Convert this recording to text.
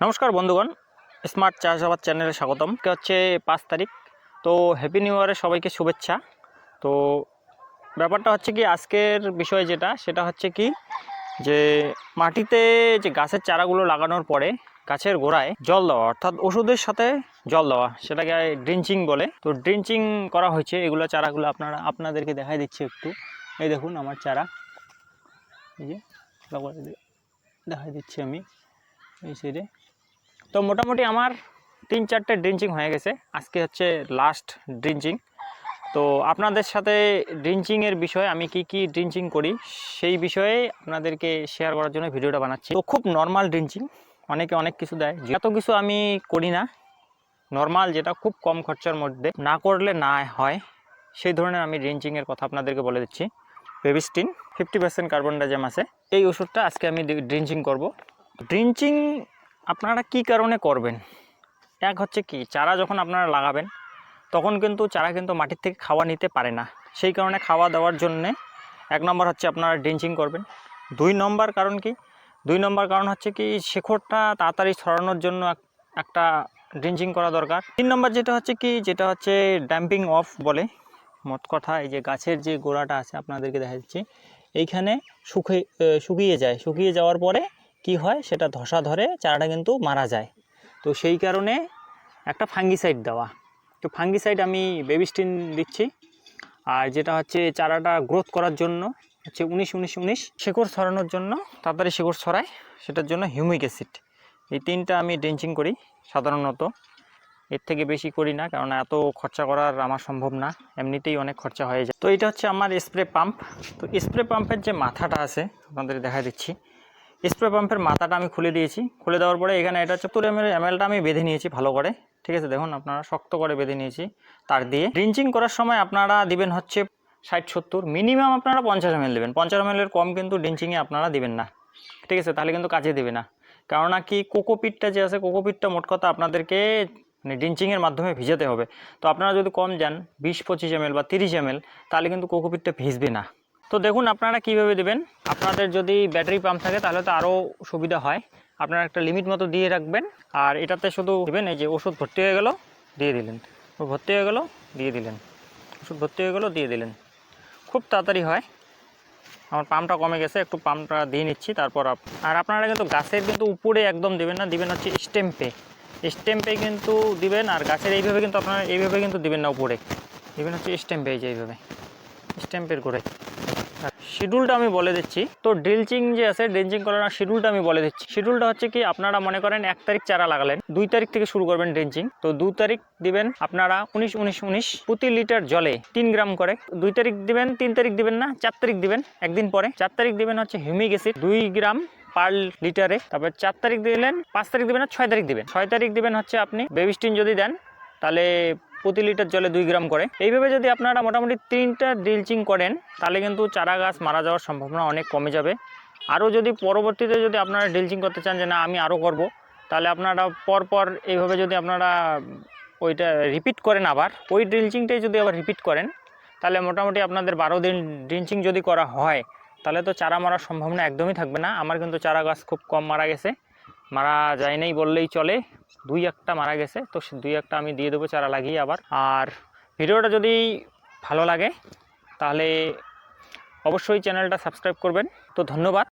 নমস্কার বন্ধুগণ, স্মার্ট চাষাবাদ চ্যানেলে স্বাগতম। কে হচ্ছে পাঁচ তারিখ, তো হ্যাপি নিউ ইয়ারে সবাইকে শুভেচ্ছা। তো ব্যাপারটা হচ্ছে কি, আজকের বিষয় যেটা, সেটা হচ্ছে কি, যে মাটিতে যে গাছের চারাগুলো লাগানোর পরে গাছের গোড়ায় জল দেওয়া, অর্থাৎ ওষুধের সাথে জল দেওয়া, সেটাকে ড্রিঞ্চিং বলে। তো ড্রিঞ্চিং করা হয়েছে, এগুলো চারাগুলো আপনারা, আপনাদেরকে দেখাই দিচ্ছি একটু। এই দেখুন আমার চারা। এই যে, দেখাই দিচ্ছি আমি, এই সাইডে। তো মোটামুটি আমার তিন চারটে ড্রিঞ্চিং হয়ে গেছে। আজকে হচ্ছে লাস্ট ড্রিঞ্চিং। তো আপনাদের সাথে ড্রিঞ্চিংয়ের বিষয়ে আমি কি কি ড্রিঞ্চিং করি, সেই বিষয়ে আপনাদেরকে শেয়ার করার জন্য ভিডিওটা বানাচ্ছি। তো খুব নর্মাল ড্রিঞ্চিং, অনেকে অনেক কিছু দেয়। যত কিছু আমি করি না নর্মাল যেটা খুব কম খরচার মধ্যে না করলে না হয়, সেই ধরনের আমি ড্রিঞ্চিংয়ের কথা আপনাদেরকে বলে দিচ্ছি। বেবিস্টিন ফিফটি পার্সেন্ট কার্বন ডাইজাম আছে। এই ওষুধটা আজকে আমি ড্রিঞ্চিং করব। ড্রিঞ্চিং আপনারা কি কারণে করবেন? এক হচ্ছে কি, চারা যখন আপনারা লাগাবেন, তখন কিন্তু চারা কিন্তু মাটির থেকে খাওয়া নিতে পারে না। সেই কারণে খাওয়া দেওয়ার জন্যে এক নম্বর হচ্ছে আপনারা ড্রিঞ্চিং করবেন। দুই নম্বর কারণ কি? দুই নম্বর কারণ হচ্ছে কি শেখরটা তাড়াতাড়ি ছড়ানোর জন্য এক- একটা ড্রিঞ্চিং করা দরকার। তিন নম্বর যেটা হচ্ছে কি, যেটা হচ্ছে ড্যাম্পিং অফ বলে মত কথা এই যে গাছের যে গোড়াটা আছে আপনাদেরকে দেখা যাচ্ছে এইখানে শুকিয়ে শুকিয়ে যায়। শুকিয়ে যাওয়ার পরে কি হয়? সেটা ধসা ধরে চারাটা কিন্তু মারা যায়। তো সেই কারণে একটা ফাঙ্গিসাইড দেওয়া। তো ফাঙ্গিসাইড আমি বেবিস্টিন দিচ্ছি। আর যেটা হচ্ছে চারাটা গ্রোথ করার জন্য, হচ্ছে উনিশ উনিশ উনিশ শেকড় ছড়ানোর জন্য, তাড়াতাড়ি শেকড় ছড়ায় সেটার জন্য হিউমিক অ্যাসিড এই তিনটা আমি ড্রেঞ্চিং করি সাধারণত। এর থেকে বেশি করি না, কারণ এত খরচা করার আমার সম্ভব না। এমনিতেই অনেক খরচা হয়ে যায়। তো এটা হচ্ছে আমার স্প্রে পাম্প তো স্প্রে পাম্পের যে মাথাটা আছে, আপনাদের দেখা দিচ্ছি। স্প্রে পাম্পের মাথাটা আমি খুলে দিয়েছি। খুলে দেওয়ার পরে এখানে এটা চতুর এম এমএলটা আমি বেঁধে নিয়েছি ভালো করে। ঠিক আছে, দেখুন আপনারা শক্ত করে বেঁধে নিয়েছি তার দিয়ে। ড্রিঞ্চিং করার সময় আপনারা দিবেন হচ্ছে ষাট সত্তর মিনিমাম আপনারা পঞ্চাশ এমএল দেবেন। পঞ্চাশ এমএলের কম কিন্তু ড্রিঞ্চিংয়ে আপনারা দিবেন না। ঠিক আছে, তাহলে কিন্তু কাজে দেবে না। কেননা কি কোকোপিটটা যে আছে কোকোপিটটা মোট কথা আপনাদেরকে মানে ড্রিঞ্চিংয়ের মাধ্যমে ভিজাতে হবে। তো আপনারা যদি কম যান বিশ পঁচিশ এমএল বা তিরিশ এমএল তাহলে কিন্তু কোকোপিটটা ভিজবে না। তো দেখুন আপনারা কীভাবে দেবেন? আপনাদের যদি ব্যাটারি পাম্প থাকে তাহলে তো আরও সুবিধা হয়। আপনারা একটা লিমিট মতো দিয়ে রাখবেন। আর এটাতে শুধু দেবেন এই যে ওষুধ ভর্তি হয়ে গেল, দিয়ে দিলেন। ভর্তি হয়ে গেল, দিয়ে দিলেন। ওষুধ ভর্তি হয়ে গেল, দিয়ে দিলেন। খুব তাড়াতাড়ি হয়। আমার পাম্পটা কমে গেছে, একটু পাম্পটা দিয়ে নিচ্ছি, তারপর আর আপনারা কিন্তু গাছের কিন্তু উপরে একদম দেবেন না, দিবেন হচ্ছে স্টেম্পে স্টেম্পে কিন্তু দিবেন, আর গাছের এইভাবে কিন্তু আপনারা এইভাবে কিন্তু দিবেন না উপরে। দিবেন হচ্ছে স্টেম্পে এই যে এইভাবে। স্ট্যাম্পের করে শিডিউলটা আমি বলে দিচ্ছি। তো ড্রিলচিং যে আছে, ড্রিলচিং করার শিডিউলটা আমি বলে দিচ্ছি। শিডিউলটা হচ্ছে কি, আপনারা মনে করেন এক তারিখ চারা লাগালেন, দুই তারিখ থেকে শুরু করবেন ড্রিলচিং। তো দু তারিখ দিবেন আপনারা উনিশ উনিশ উনিশ প্রতি লিটার জলে তিন গ্রাম করে। দুই তারিখ দিবেন, তিন তারিখ দিবেন না, চার তারিখ দিবেন একদিন পরে। চার তারিখ দিবেন হচ্ছে হিউমিক অ্যাসিড, দুই গ্রাম পার লিটারে। তারপর চার তারিখ দিলেন, পাঁচ তারিখ দিবেন না, ছয় তারিখ দিবেন। ছয় তারিখ দিবেন হচ্ছে আপনি বেবিস্টিন যদি দেন, তাহলে প্রতি লিটার জলে দুই গ্রাম করে। এইভাবে যদি আপনারা মোটামুটি তিনটা ড্রিলচিং করেন, তাহলে কিন্তু চারা গাছ মারা যাওয়ার সম্ভাবনা অনেক কমে যাবে। আরও যদি পরবর্তীতে যদি আপনারা ড্রিলচিং করতে চান যে না, আমি আরও করব, তাহলে আপনারা পরপর এইভাবে যদি আপনারা ওইটা রিপিট করেন আবার, ওই ড্রিলচিংটাই যদি আবার রিপিট করেন, তাহলে মোটামুটি আপনাদের বারো দিন ড্রিলচিং যদি করা হয়, তাহলে তো চারা মারার সম্ভাবনা একদমই থাকবে না। আমার কিন্তু চারা গাছ খুব কম মারা গেছে। মারা যায় নাই বললেই চলে। দুই একটা মারা গেছে, তো দুই একটা আমি দিয়ে দেবো চারা লাগিয়ে আবার। আর ভিডিওটা যদি ভালো লাগে, তাহলে অবশ্যই চ্যানেলটা সাবস্ক্রাইব করবেন। তো ধন্যবাদ।